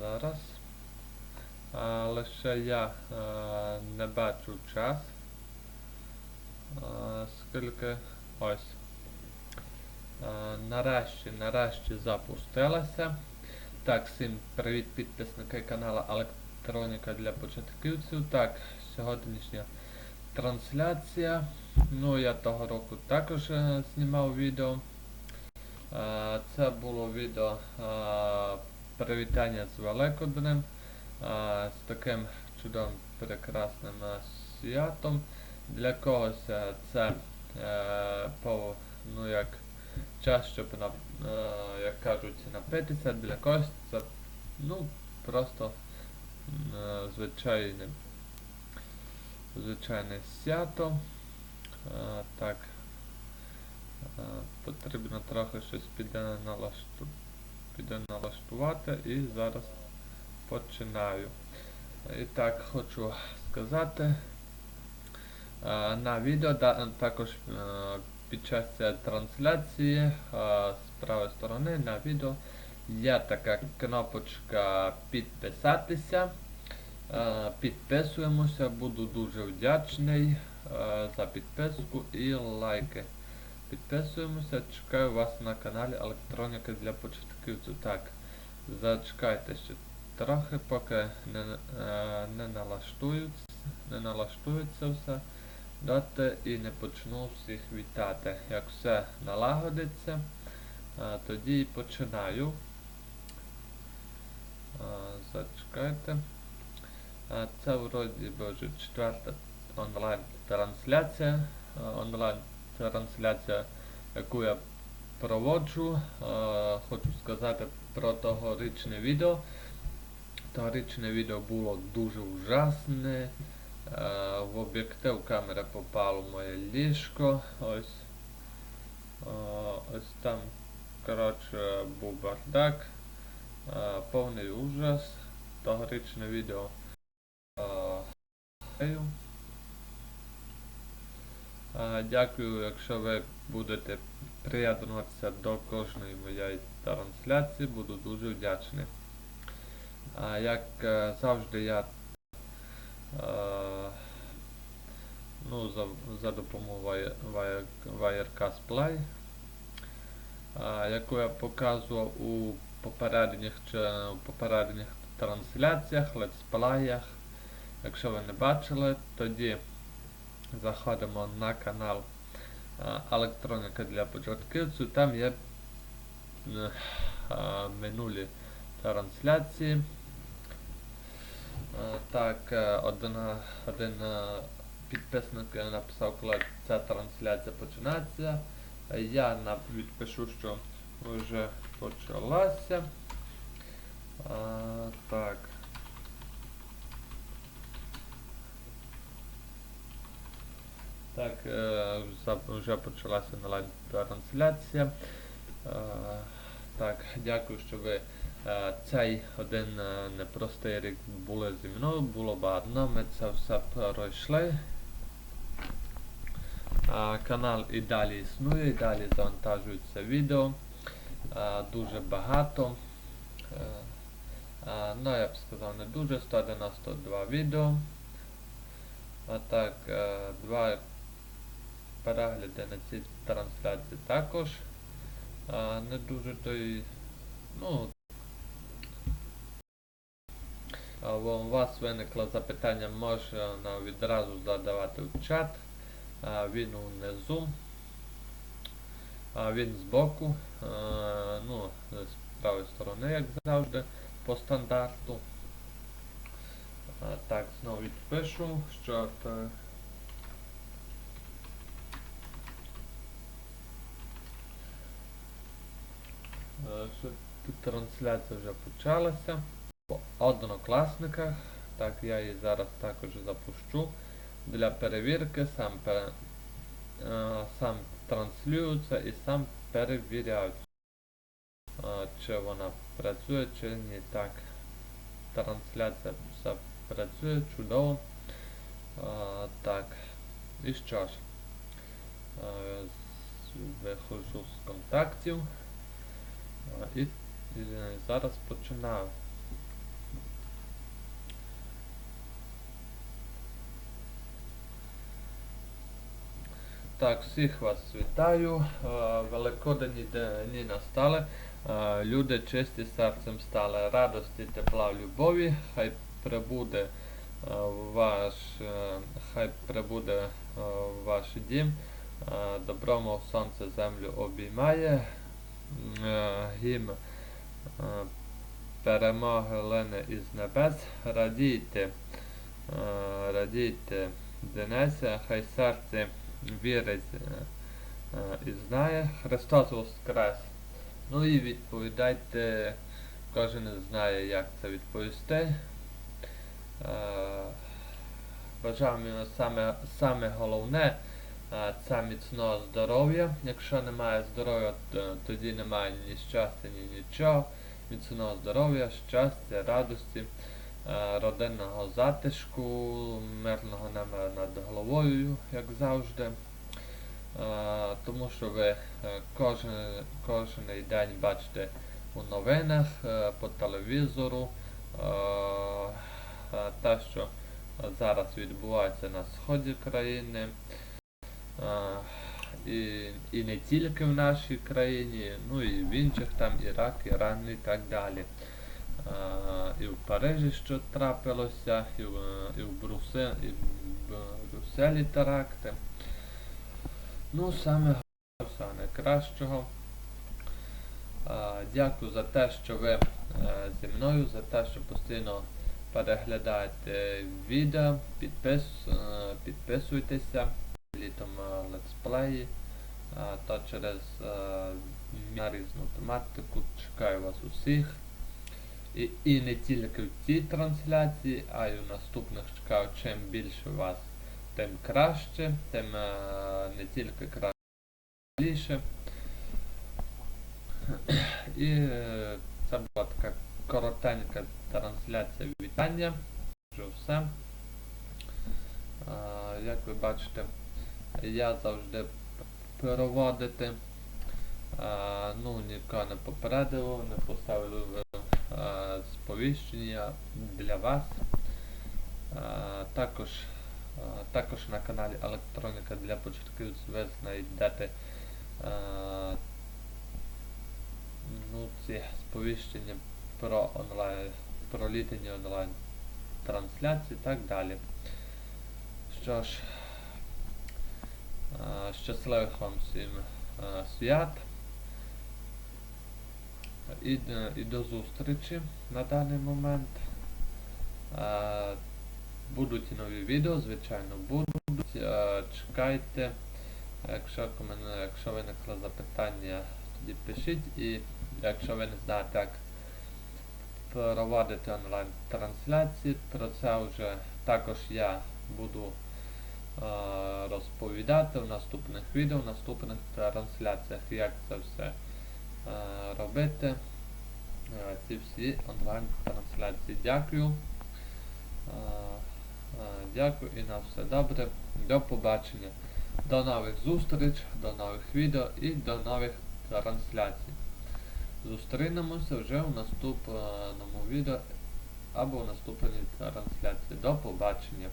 Зараз. Лише я не бачу час. Скільки ось. Нарешті, нарешті запустилася. Так, всім привіт підписники каналу Електроніка для початківців. Так, сьогоднішня трансляція. Ну, я того року також е, знімав відео. Це було відео привітання з Великоднем, з таким чудовим прекрасним святом. Для когось це е, ну, як час, щоб е, як кажуть, напитися, для когось це ну, просто звичайне, звичайне свято. Так. Е, Потрібно трохи щось піде налашту... піде налаштувати і зараз починаю. І так хочу сказати. е, На відео також е, під час трансляції е, з правої сторони на відео є така кнопочка підписатися. Підписуємося, буду дуже вдячний за підписку і лайки. Підписуємося, чекаю вас на каналі Електроніка для початківців. Так, зачекайте ще трохи, поки не, е, не налаштується, не налаштується все. Доти і не почну всіх вітати. Як все налагодиться, е, тоді і починаю. Е, Зачекайте. Це вроді би четверта онлайн трансляція. Е, Онлайн трансляція, яку я проводжу. Е, Хочу сказати про тогорічне відео. Тогорічне відео було дуже ужасне. Е, В об'єктив камери попало моє ліжко. Ось. Е, Ось там, коротше, був бардак. Повний ужас. Тогорічне відео. Дякую, якщо ви будете приєднуватися до кожної моєї трансляції, буду дуже вдячний. Як е, завжди я е, ну, за, за допомогою Wire- Wirecast Play, яку я показував у попередніх, чи, у попередніх трансляціях, летсплеях. Якщо ви не бачили, тоді заходимо на канал е, Електроніка для початківців. Там є е, минулі трансляції. Е, Так, один е, підписник написав, коли ця трансляція починається. Я відпишу, що вже почалася. Так. Так, е, вже почалася онлайн трансляція. Е, Так, дякую, що ви е, цей один непростий рік були зі мною, було багато, ми це все пройшли. Канал і далі існує, і далі завантажуються відео. Дуже багато. Ну, я б сказав, не дуже, 192 відео. А так, два перегляди на цій трансляції також. Не дуже той. Ну. У вас виникло запитання, можна відразу задавати в чат. Він унизу. Він збоку. Ну, з правої сторони, як завжди, по стандарту. Так, знову відпишу, що Що тут трансляція вже почалася. По однокласниках. Так, я її зараз також запущу. Для перевірки сам, пере, е, сам транслюється і сам перевіряють, е, чи вона працює, чи ні. Так, трансляція все працює чудово. Е, так, і що ж, е, виходжу з контактів. І е, зараз починаю. Так, всіх вас вітаю. Е, Великодні дні настали. Е, люди чисті серцем стали. Радості, тепла, любові. Хай прибуде ваш хай прибуде ваш дім. Доброму сонце землю обіймає. М, е, перемоги лине із небес. Радійте, е, радійте, Денеся, хай серце вірить е, і знає. Христос Воскрес. Ну і відповідайте, кожен знає, як це відповісти. Бажаємо саме, саме головне це міцного здоров'я. Якщо немає здоров'я, то- тоді немає ні щастя, ні нічого. Міцного здоров'я, щастя, радості, родинного затишку, мирного неба над головою, як завжди. Тому що ви е, кожен, кожен день бачите у новинах, е, по телевізору те, що зараз відбувається на сході країни. І, і не тільки в нашій країні, ну і в інших там Ірак, Іран і так далі. Е, І в Парижі що трапилося, і в, і в, Брусе, і в Брюсселі теракти. Ну, саме всього найкращого. Дякую за те, що ви е, зі мною, за те, що постійно переглядаєте відео, підпис, е, підписуйтеся летсплеї е, та через е, різну тематику. Чекаю вас усіх. І, і не тільки в цій трансляції, а й у наступних чекаю, чим більше вас, тим краще, тим е, не тільки краще. І це була така коротенька трансляція вітання. Вже все. Як ви бачите, я завжди переводити. Е, Ну, нікого не попередив, не поставив е, сповіщення для вас. Також, також на каналі Електроніка для початківців ви знайдете ну, ці сповіщення про онлайн, про літні онлайн трансляції і так далі. Що ж, щасливих вам всім е, свят. І, і до зустрічі на даний момент. Е, Будуть і нові відео, звичайно, будуть. Е, Чекайте. Якщо, якщо виникли запитання, тоді пишіть. І якщо ви не знаєте, як проводити онлайн трансляції, про це вже також я буду е, розповідати в наступних відео, в наступних трансляціях, як це все е, робити. Е, Ці всі онлайн трансляції. Дякую. Е, е, Дякую і на все добре. До побачення. До нових зустріч, до нових відео і до нових трансляцій. Зустрінемося вже у наступному відео або у наступній трансляції. До побачення.